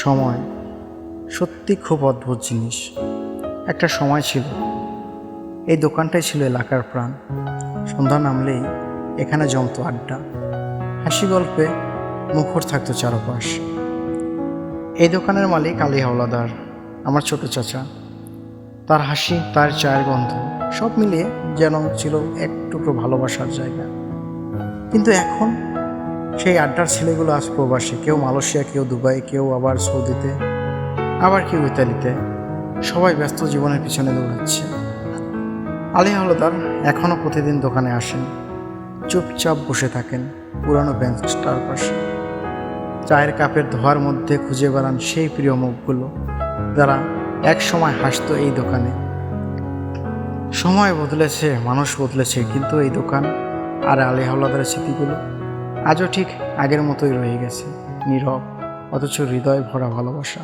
সময় সত্যি খুব অদ্ভুত জিনিস। একটা সময় ছিল, এই দোকানটাই ছিল এলাকার প্রাণ। সন্ধ্যা নামলেই এখানে জমতো আড্ডা। হাসি গল্পে মুখর থাকতো চারপাশ। এই দোকানের মালিক আলী হাওলাদার, আমার ছোট চাচা। তার হাসি, তার চায়ের গন্ধ, সব মিলিয়ে যেন ছিল এক টুকরো ভালোবাসার জায়গা। কিন্তু এখন সেই আড্ডার ছেলেগুলো আজ প্রবাসী, কেউ মালয়েশিয়া, কেউ দুবাই, কেউ আবার সৌদিতে, আবার কেউ ইতালিতে। সবাই ব্যস্ত জীবনের পিছনে দৌড়াচ্ছে। আলী হলদার এখনও প্রতিদিন দোকানে আসেন, চুপচাপ বসে থাকেন পুরানো বেঞ্চটার পাশে। চায়ের কাপের ধোয়ার মধ্যে খুঁজে বেড়ান সেই প্রিয় মুখগুলো যারা এক সময় হাসতো এই দোকানে। সময় বদলেছে, মানুষ বদলেছে, কিন্তু এই দোকান আর আলী হাওলাদারের স্মৃতিগুলো আজও ঠিক আগের মতোই রয়ে গেছে নীরব অথচ হৃদয় ভরা ভালোবাসা।